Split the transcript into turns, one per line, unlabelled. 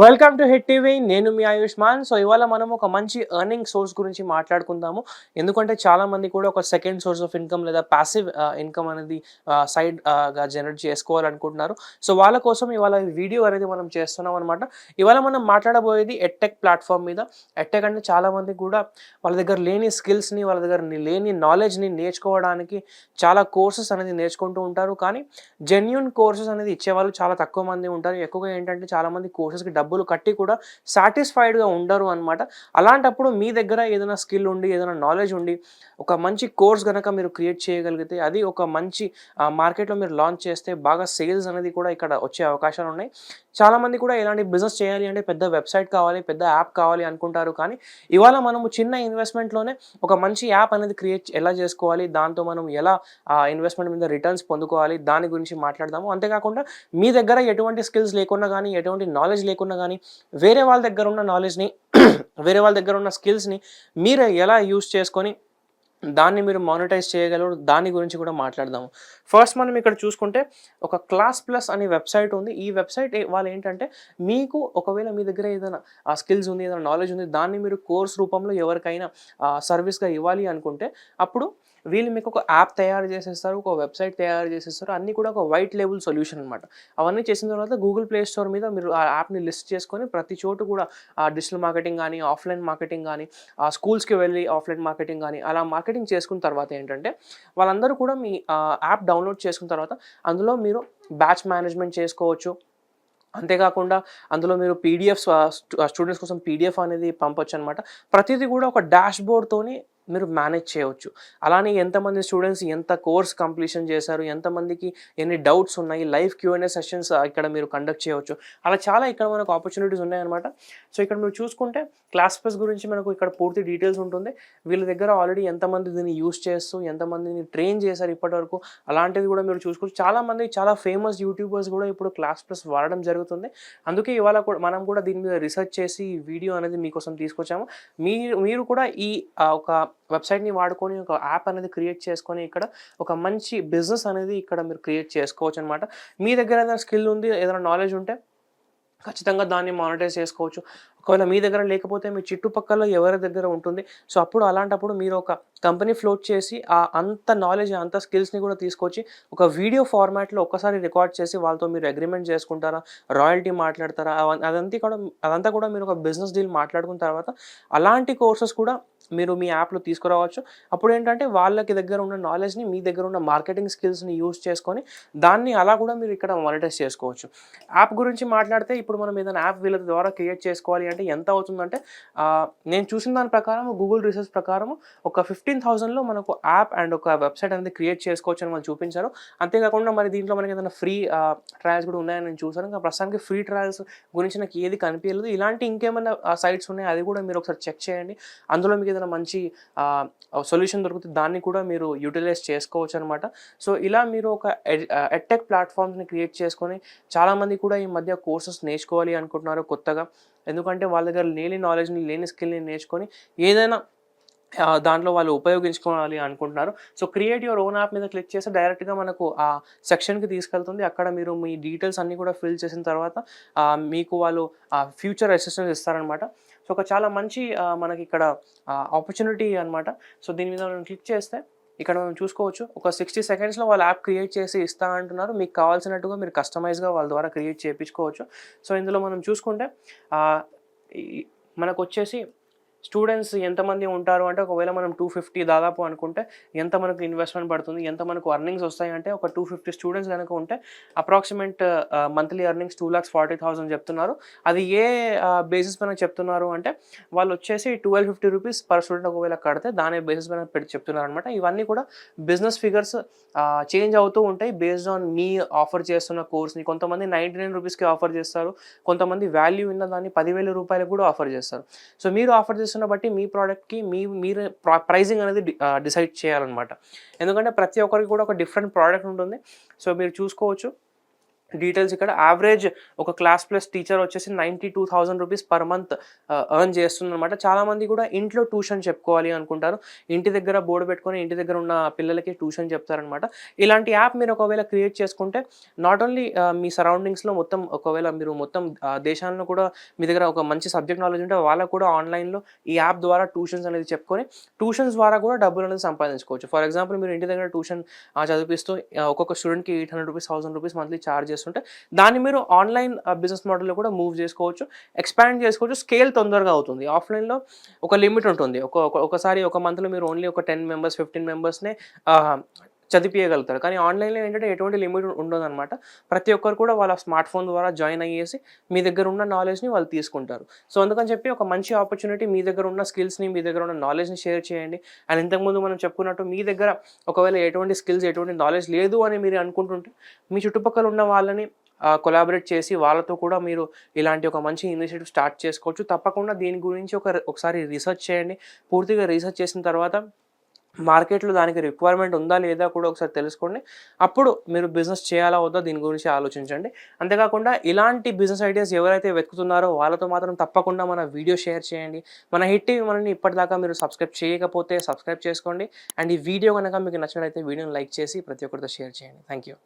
Welcome to hit TV నేను మీ Ayushman so ఇవాళ మనం ఒక మంచి ఎర్నింగ్ సోర్స్ గురించి మాట్లాడుకుందాము. ఎందుకంటే చాలా మంది కూడా ఒక సెకండ్ సోర్స్ ఆఫ్ ఇన్కమ్ లేదా ప్యాసివ్ ఇన్కమ్ uh, అనేది uh, సైడ్ uh, గా జనరేట్ చేసుకోవాలనుకుంటున్నారు. సో వాళ్ళ కోసం ఇవాళ వీడియో అనేది మనం చేస్తున్నాం అనమాట ఇవాళ మనం మాట్లాడబోయేది ఎట్టెక్ ప్లాట్ఫామ్ మీద. ఎట్టెక్ అంటే చాలా మంది కూడా వాళ్ళ దగ్గర లేని స్కిల్స్ని వాళ్ళ దగ్గర లేని నాలెడ్జ్ని నేర్చుకోవడానికి చాలా కోర్సెస్ అనేది నేర్చుకుంటూ ఉంటారు. కానీ జెన్యున్ కోర్సెస్ అనేది ఇచ్చేవాళ్ళు చాలా తక్కువ మంది ఉంటారు. ఎక్కువగా ఏంటంటే చాలా మంది కోర్సెస్కి డబ్బులు కట్టి కూడా సాటిస్ఫైడ్గా ఉండరు అనమాట అలాంటప్పుడు మీ దగ్గర ఏదైనా స్కిల్ ఉండి ఏదైనా నాలెడ్జ్ ఉండి ఒక మంచి కోర్స్ కనుక మీరు క్రియేట్ చేయగలిగితే అది ఒక మంచి మార్కెట్లో మీరు లాంచ్ చేస్తే బాగా సేల్స్ అనేది కూడా ఇక్కడ వచ్చే అవకాశాలు ఉన్నాయి. చాలామంది కూడా ఇలాంటి బిజినెస్ చేయాలి అంటే పెద్ద వెబ్సైట్ కావాలి పెద్ద యాప్ కావాలి అనుకుంటారు. కానీ ఇవాళ మనము చిన్న ఇన్వెస్ట్మెంట్లోనే ఒక మంచి యాప్ అనేది క్రియేట్ ఎలా చేసుకోవాలి దాంతో మనం ఎలా ఇన్వెస్ట్మెంట్ మీద రిటర్న్స్ పొందుకోవాలి దాని గురించి మాట్లాడదాము. అంతేకాకుండా మీ దగ్గర ఎటువంటి స్కిల్స్ లేకున్నా కానీ ఎటువంటి నాలెడ్జ్ లేకున్నా కానీ వేరే వాళ్ళ దగ్గర ఉన్న నాలెడ్జ్ని వేరే వాళ్ళ దగ్గర ఉన్న స్కిల్స్ని మీరు ఎలా యూస్ చేసుకొని దాన్ని మీరు మానిటైజ్ చేయగలరు దాని గురించి కూడా మాట్లాడదాము. ఫస్ట్ మనం ఇక్కడ చూసుకుంటే ఒక క్లాస్ ప్లస్ అనే వెబ్సైట్ ఉంది. ఈ వెబ్సైట్ వాళ్ళు ఏంటంటే మీకు ఒకవేళ మీ దగ్గర ఏదైనా ఆ స్కిల్స్ ఉంది ఏదైనా నాలెడ్జ్ ఉంది దాన్ని మీరు కోర్స్ రూపంలో ఎవరికైనా సర్వీస్గా ఇవ్వాలి అనుకుంటే అప్పుడు వీళ్ళు మీకు ఒక యాప్ తయారు చేసేస్తారు ఒక వెబ్సైట్ తయారు చేసేస్తారు అన్నీ కూడా ఒక వైట్ లేబుల్ సొల్యూషన్ అనమాట అవన్నీ చేసిన తర్వాత గూగుల్ ప్లే స్టోర్ మీద మీరు ఆ యాప్ని లిస్ట్ చేసుకొని ప్రతి చోటు కూడా ఆ డిజిటల్ మార్కెటింగ్ కానీ ఆఫ్లైన్ మార్కెటింగ్ కానీ ఆ స్కూల్స్కి వెళ్ళి ఆఫ్లైన్ మార్కెటింగ్ కానీ అలా మార్కెటింగ్ చేసుకున్న తర్వాత ఏంటంటే వాళ్ళందరూ కూడా మీ యాప్ డౌన్లోడ్ చేసుకున్న తర్వాత అందులో మీరు బ్యాచ్ మేనేజ్మెంట్ చేసుకోవచ్చు. అంతేకాకుండా అందులో మీరు పీడిఎఫ్ స్టూడెంట్స్ కోసం పీడిఎఫ్ అనేది పంపొచ్చు అనమాట ప్రతిదీ కూడా ఒక డాష్ బోర్డ్తోని మీరు మేనేజ్ చేయవచ్చు. అలానే ఎంతమంది స్టూడెంట్స్ ఎంత కోర్స్ కంప్లీషన్ చేశారు ఎంతమందికి ఎన్ని డౌట్స్ ఉన్నాయి లైవ్ క్యూఎన్ఏ సెషన్స్ ఇక్కడ మీరు కండక్ట్ చేయవచ్చు. అలా చాలా ఇక్కడ మనకు ఆపర్చునిటీస్ ఉన్నాయన్నమాట. సో ఇక్కడ మీరు చూసుకుంటే క్లాస్ ప్లస్ గురించి మనకు ఇక్కడ పూర్తి డీటెయిల్స్ ఉంటుంది. వీళ్ళ దగ్గర ఆల్రెడీ ఎంతమంది దీన్ని యూస్ చేస్తూ ఎంతమందిని ట్రైన్ చేశారు ఇప్పటివరకు అలాంటిది కూడా మీరు చూసుకోవచ్చు. చాలామంది చాలా ఫేమస్ యూట్యూబర్స్ కూడా ఇప్పుడు క్లాస్ ప్లస్ వాడడం జరుగుతుంది. అందుకే ఇవాళ కూడా మనం కూడా దీని మీద రీసెర్చ్ చేసి ఈ వీడియో అనేది మీకోసం తీసుకొచ్చాము. మీరు మీరు కూడా ఈ ఒక వెబ్సైట్ని వాడుకొని ఒక యాప్ అనేది క్రియేట్ చేసుకొని ఇక్కడ ఒక మంచి బిజినెస్ అనేది ఇక్కడ మీరు క్రియేట్ చేసుకోవచ్చు అనమాట మీ దగ్గర ఏదైనా స్కిల్ ఉంది ఏదైనా నాలెడ్జ్ ఉంటే ఖచ్చితంగా దాన్ని మానిటైజ్ చేసుకోవచ్చు. ఒకవేళ మీ దగ్గర లేకపోతే మీ చుట్టుపక్కల ఎవరి దగ్గర ఉంటుంది? సో అప్పుడు అలాంటప్పుడు మీరు ఒక కంపెనీ ఫ్లోట్ చేసి ఆ అంత నాలెడ్జ్ అంత స్కిల్స్ని కూడా తీసుకొచ్చి ఒక వీడియో ఫార్మాట్లో ఒకసారి రికార్డ్ చేసి వాళ్ళతో మీరు అగ్రిమెంట్ చేసుకుంటారా? రాయల్టీ మాట్లాడతారా? అదంతా కూడా అదంతా కూడా మీరు ఒక బిజినెస్ డీల్ మాట్లాడుకున్న తర్వాత అలాంటి కోర్సెస్ కూడా మీరు మీ యాప్లో తీసుకురావచ్చు. అప్పుడు ఏంటంటే వాళ్ళకి దగ్గర ఉన్న నాలెడ్జ్ని మీ దగ్గర ఉన్న మార్కెటింగ్ స్కిల్స్ని యూస్ చేసుకొని దాన్ని అలా కూడా మీరు ఇక్కడ మానిటైజ్ చేసుకోవచ్చు. యాప్ గురించి మాట్లాడితే ఇప్పుడు మనం ఏదైనా యాప్ వీళ్ళ ద్వారా క్రియేట్ చేసుకోవాలి అంటే ఎంత అవుతుందంటే నేను చూసిన దాని ప్రకారం గూగుల్ రీసెర్చ్ ప్రకారం ఒక ఫిఫ్టీన్ థౌసండ్లో మనకు యాప్ అండ్ ఒక వెబ్సైట్ అనేది క్రియేట్ చేసుకోవచ్చు అని వాళ్ళు చూపించారు. అంతేకాకుండా మరి దీంట్లో మనకి ఏదైనా ఫ్రీ ట్రయల్స్ కూడా ఉన్నాయని నేను చూసాను ఇంకా ప్రస్తుతానికి ఫ్రీ ట్రయల్స్ గురించి నాకు ఏది కనిపించలేదు. ఇలాంటి ఇంకేమైనా సైట్స్ ఉన్నాయి అది కూడా మీరు ఒకసారి చెక్ చేయండి. అందులో మీకు ఏదైనా మంచి సొల్యూషన్ దొరుకుతుంది దాన్ని కూడా మీరు యూటిలైజ్ చేసుకోవచ్చు అనమాట సో ఇలా మీరు ఒక ఎడ్టెక్ ప్లాట్ఫామ్స్ని క్రియేట్ చేసుకొని చాలామంది కూడా ఈ మధ్య కోర్సెస్ నేర్చుకోవాలి అనుకుంటున్నారు కొత్తగా. ఎందుకంటే వాళ్ళ దగ్గర లేని నాలెడ్జ్ని లేని స్కిల్ని నేర్చుకొని ఏదైనా దాంట్లో వాళ్ళు ఉపయోగించుకోవాలి అనుకుంటున్నారు. So create your own app మీద క్లిక్ చేస్తే డైరెక్ట్గా మనకు ఆ సెక్షన్కి తీసుకెళ్తుంది. అక్కడ మీరు మీ డీటెయిల్స్ అన్నీ కూడా ఫిల్ చేసిన తర్వాత మీకు వాళ్ళు ఫ్యూచర్ అసిస్టెన్స్ ఇస్తారనమాట సో ఒక చాలా మంచి మనకి ఇక్కడ ఆపర్చునిటీ అనమాట సో దీని మీద మనం క్లిక్ చేస్తే ఇక్కడ మనం చూసుకోవచ్చు. ఒక సిక్స్టీ సెకండ్స్లో వాళ్ళు యాప్ క్రియేట్ చేసి ఇస్తా అంటున్నారు. మీకు కావాల్సినట్టుగా మీరు కస్టమైజ్గా వాళ్ళ ద్వారా క్రియేట్ చేయించుకోవచ్చు సో ఇందులో మనం చూసుకుంటే మనకు వచ్చేసి స్టూడెంట్స్ ఎంతమంది ఉంటారు అంటే ఒకవేళ మనం టూ ఫిఫ్టీ దాదాపు అనుకుంటే ఎంత మనకు ఇన్వెస్ట్మెంట్ పడుతుంది ఎంత మనకు అర్నింగ్స్ వస్తాయి అంటే ఒక టూ ఫిఫ్టీ స్టూడెంట్స్ కనుక ఉంటే approximate monthly earnings two lakhs forty thousand చెప్తున్నారు. అది ఏ uh, బేసిస్ పైన చెప్తున్నారు అంటే వాళ్ళు వచ్చేసి twelve fifty rupees per student ఒకవేళ కడితే దాని బేసిస్ పైన పెట్టి చెప్తున్నారు అనమాట ఇవన్నీ కూడా బిజినెస్ ఫిగర్స్ చేంజ్ అవుతూ ఉంటాయి బేస్డ్ ఆన్ మీ ఆఫర్ చేస్తున్న కోర్స్ని కొంతమంది నైంటీ నైన్ రూపీస్కి ఆఫర్ చేస్తారు కొంతమంది వాల్యూ ఉన్న దాన్ని పదివేల రూపాయలకు కూడా ఆఫర్ చేస్తారు. సో మీరు ఆఫర్ చేస్తారు చేస్తున్న బట్టి మీ ప్రోడక్ట్కి మీ మీరు ప్రైజింగ్ అనేది డిసైడ్ చేయాలన్నమాట. ఎందుకంటే ప్రతి ఒక్కరికి కూడా ఒక డిఫరెంట్ ప్రోడక్ట్ ఉంటుంది. సో మీరు చూసుకోవచ్చు. డీటెయిల్స్ ఇక్కడ. యావరేజ్ ఒక క్లాస్ ప్లస్ టీచర్ వచ్చేసి ninety two thousand rupees per month earn చేస్తుందన్నమాట. చాలామంది కూడా ఇంట్లో ట్యూషన్ చెప్పుకోవాలి అనుకుంటారు. ఇంటి దగ్గర బోర్డు పెట్టుకొని ఇంటి దగ్గర ఉన్న పిల్లలకి ట్యూషన్ చెప్తారనమాట ఇలాంటి యాప్ మీరు ఒకవేళ క్రియేట్ చేసుకుంటే నాట్ ఓన్లీ uh, మీ సరౌండింగ్స్లో మొత్తం ఒకవేళ మీరు మొత్తం uh, దేశాల్లో కూడా మీ దగ్గర ఒక మంచి సబ్జెక్ట్ నాలెడ్జ్ ఉంటే వాళ్ళకు కూడా ఆన్లైన్లో ఈ యాప్ ద్వారా ట్యూషన్స్ అనేది చెప్పుకొని ట్యూషన్స్ ద్వారా కూడా డబ్బులు అనేది సంపాదించుకోవచ్చు. ఫర్ ఎగ్జాంపుల్ మీరు ఇంటి దగ్గర ట్యూషన్ uh, చదివిస్తూ ఒక్కొక్క స్టూడెంట్కి eight hundred rupees thousand rupees monthly charge చేస్తుంటే దాన్ని మీరు ఆన్లైన్ బిజినెస్ మోడల్లో కూడా మూవ్ చేసుకోవచ్చు ఎక్స్పాండ్ చేసుకోవచ్చు స్కేల్ తొందరగా అవుతుంది. ఆఫ్లైన్లో ఒక లిమిట్ ఉంటుంది. ఒక ఒక- ఒకసారి ఒక మంత్లో మీరు ఓన్లీ ఒక టెన్ మెంబర్స్ ఫిఫ్టీన్ మెంబర్స్నే చదివియగలుగుతారు కానీ ఆన్లైన్లో ఏంటంటే ఎటువంటి లిమిట్ ఉండదు అనమాట ప్రతి ఒక్కరు కూడా వాళ్ళ స్మార్ట్ ఫోన్ ద్వారా జాయిన్ అయ్యేసి మీ దగ్గర ఉన్న నాలెడ్జ్ని వాళ్ళు తీసుకుంటారు. సో అందుకని చెప్పి ఒక మంచి ఆపర్చునిటీ మీ దగ్గర ఉన్న స్కిల్స్ని మీ దగ్గర ఉన్న నాలెడ్జ్ని షేర్ చేయండి. అండ్ ఇంతకుముందు మనం చెప్పుకున్నట్టు మీ దగ్గర ఒకవేళ ఎటువంటి స్కిల్స్ ఎటువంటి నాలెడ్జ్ లేదు అని మీరు అనుకుంటుంటే మీ చుట్టుపక్కల ఉన్న వాళ్ళని కొలాబరేట్ చేసి వాళ్ళతో కూడా మీరు ఇలాంటి ఒక మంచి ఇనిషియేటివ్ స్టార్ట్ చేసుకోవచ్చు. తప్పకుండా దీని గురించి ఒక ఒకసారి రీసెర్చ్ చేయండి. పూర్తిగా రీసెర్చ్ చేసిన తర్వాత మార్కెట్లో దానికి రిక్వైర్మెంట్ ఉందా లేదా కూడా ఒకసారి తెలుసుకోండి. అప్పుడు మీరు బిజినెస్ చేయాలా వద్దా దీని గురించి ఆలోచించండి. అంతేకాకుండా ఇలాంటి బిజినెస్ ఐడియాస్ ఎవరైతే వెతుకుతున్నారో వాళ్ళతో మాత్రం తప్పకుండా మన వీడియో షేర్ చేయండి. మన హిట్ టీవీ మనని ఇప్పటిదాకా మీరు సబ్స్క్రైబ్ చేయకపోతే సబ్స్క్రైబ్ చేసుకోండి. అండ్ ఈ వీడియో కనుక మీకు నచ్చినట్లయితే వీడియోని లైక్ చేసి ప్రతి ఒక్కరితో షేర్ చేయండి. Thank you